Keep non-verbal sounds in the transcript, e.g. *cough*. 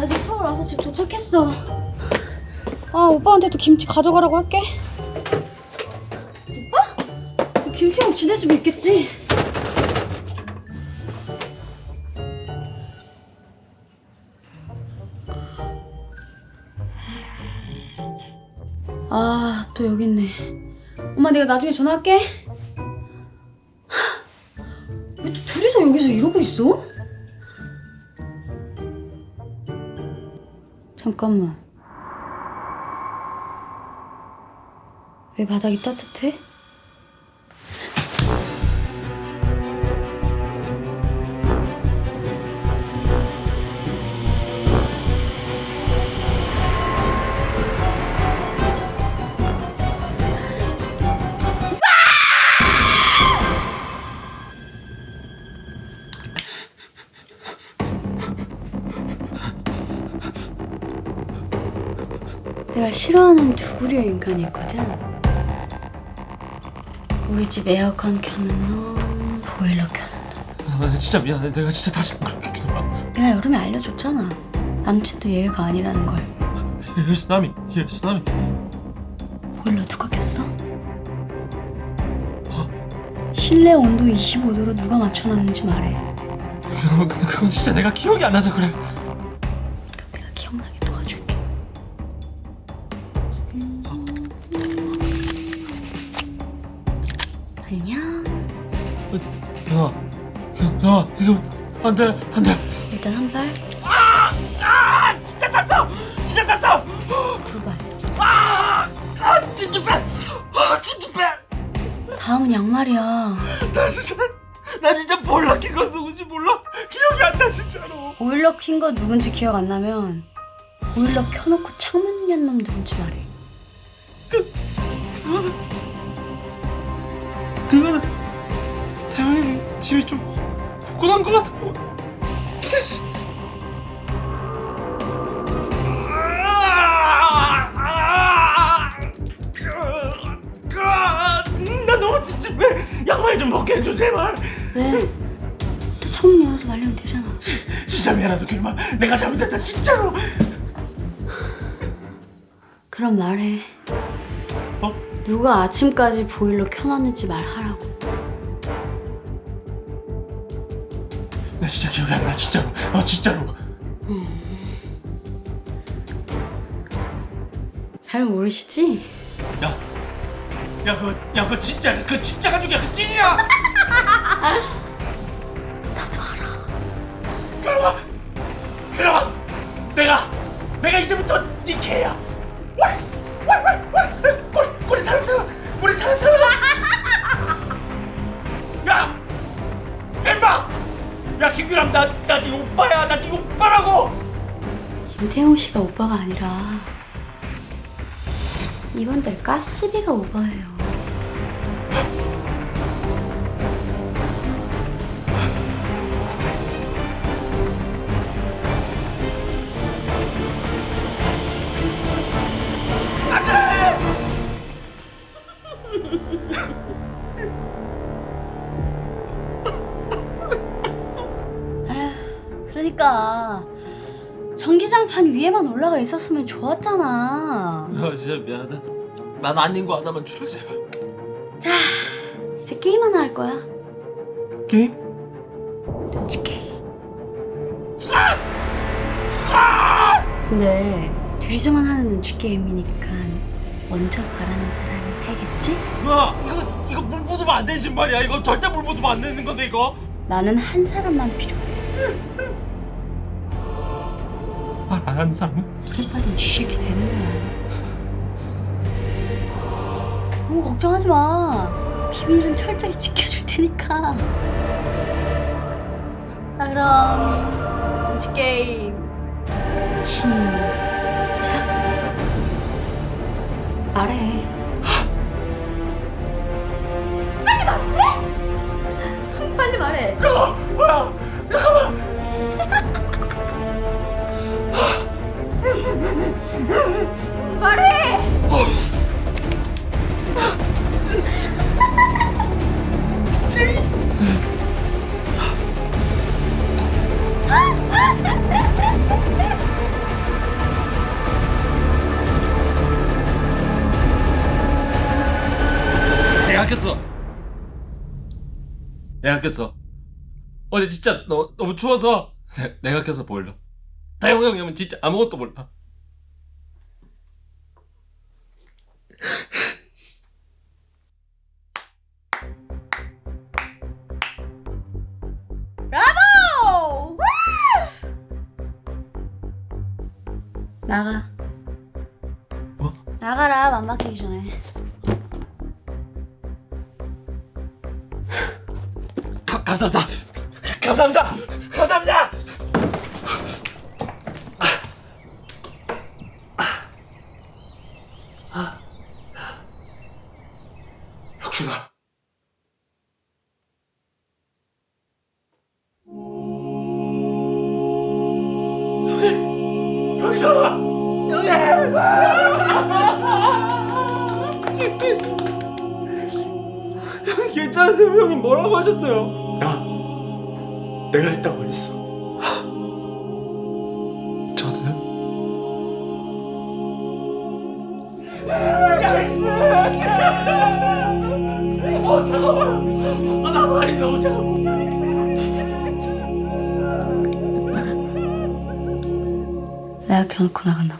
나 이제 서울 와서 집 도착했어. 아 오빠한테도 김치 가져가라고 할게. 오빠? 김태형 지네 집에 있겠지? 아, 또 여기 있네. 엄마, 내가 나중에 전화할게. 왜 또 둘이서 여기서 이러고 있어? 잠깐만. 왜 바닥이 따뜻해? 내가 싫어하는 두 부류의 인간이 있거든. 우리 집 에어컨 켜는 놈, 보일러 켜는 놈. 아, 진짜 미안해. 내가 진짜 다시 그렇게 기도하. 내가 여름에 알려줬잖아. 남친도 예외가 아니라는 걸. 예수남이, 예수남이. 보일러 누가 켰어? 실내 온도 25도로 누가 맞춰놨는지 말해. 그건, 근데 그건 진짜 내가 기억이 안 나서 그래. 야, 야, 이거 안 돼, 안 돼. 일단 한 발, 아, 진짜 잤어, 진짜 잤어. 두 발. 아, 아, 찜찜해. 아, 찜찜해. 다음은 양말이야. 나 진짜, 나 진짜 몰라킨 건 누군지 몰라. 기억이 안 나 진짜로. 보일러 킨 거 누군지 기억 안 나면 보일러 켜놓고 창문 연 놈 누군지 말해. 집이 좀 후끈한 것 같은 거. 씨. 아, 아, 아, 나 너무 찝찝해. 양말 좀 벗게 해줘 제발. 왜? 또 창문 열어서 말리면 되잖아. 진짜 미안하다 길마. 내가 잘못했다 진짜로. 그럼 말해. 어? 누가 아침까지 보일러 켜놨는지 말하라고. 기억이 안 나 진짜로. 어 진짜로. 잘 모르시지? 야, 야 그거 야 그거 진짜 그 진짜 가족이야 그 찐이야. *laughs* 야 김규람 나나네 오빠야 나 네 오빠라고. 김태용 씨가 오빠가 아니라 이번 달 가스비가 오버예요. 전기장판 위에만 올라가 있었으면 좋았잖아. 아 진짜 미안하다. 난 아닌 거 하나만 주라 제발. 자, 이제 게임 하나 할 거야. 게임? 눈치 게임. 수아! 수아! 근데 둘이서만 하는 눈치 게임이니까 먼저 말하는 사람이 살겠지? 야 이거 이거 물 묻으면 안 되지 말이야. 이거 절대 물 묻으면 안 되는 건데 이거. 나는 한 사람만 필요해. 말 안? 그래 빠진 쥐새끼 되는 거야. 너무 걱정하지 마. 비밀은 철저히 지켜줄 테니까. 자 그럼 눈치 게임 시작. 말해. 빨리 말해. 빨리 말해. 야, 뭐야? 내가 꼈어. 어제 진짜 너, 너무 추워서 *laughs* 내, 내가 껴서 보일러. 다영 형님은 진짜 아무것도 몰라. 브라보! 나가. 뭐? 나가라 맘 막히기 전에. 감사합니다. 감사합니다. 감사합니다. 괜찮으세요? 형님 뭐라고 하셨어요? 나 내가 했다고 했어. 저도요? 어 잠깐만. 아, 나 말이 너무 잠깐. 내가 켜놓고 봐.